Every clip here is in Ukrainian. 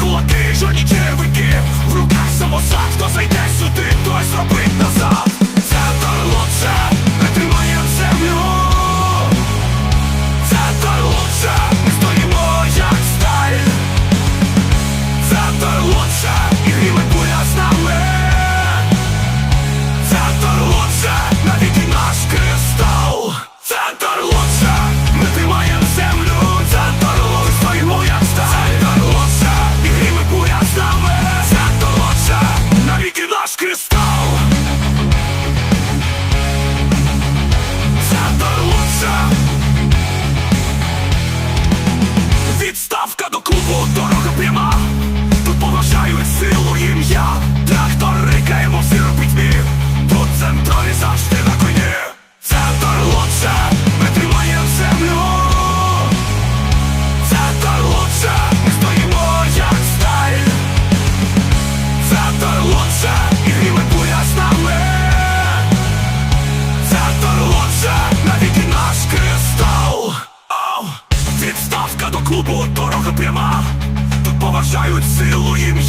кулаки, жодні червики. Kubo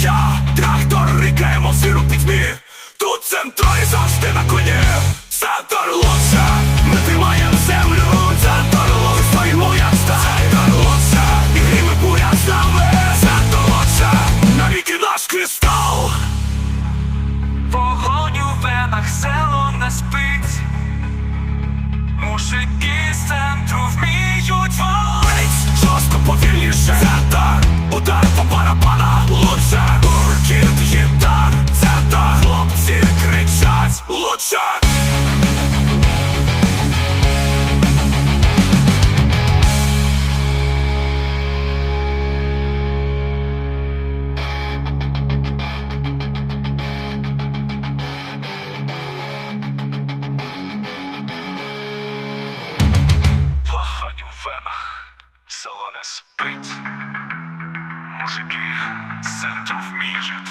життя, трактор рикає, мов сіру пітьмі. Тут центрої завжди на коні. Сентор лучше Salones Beat Музыки Center of Midget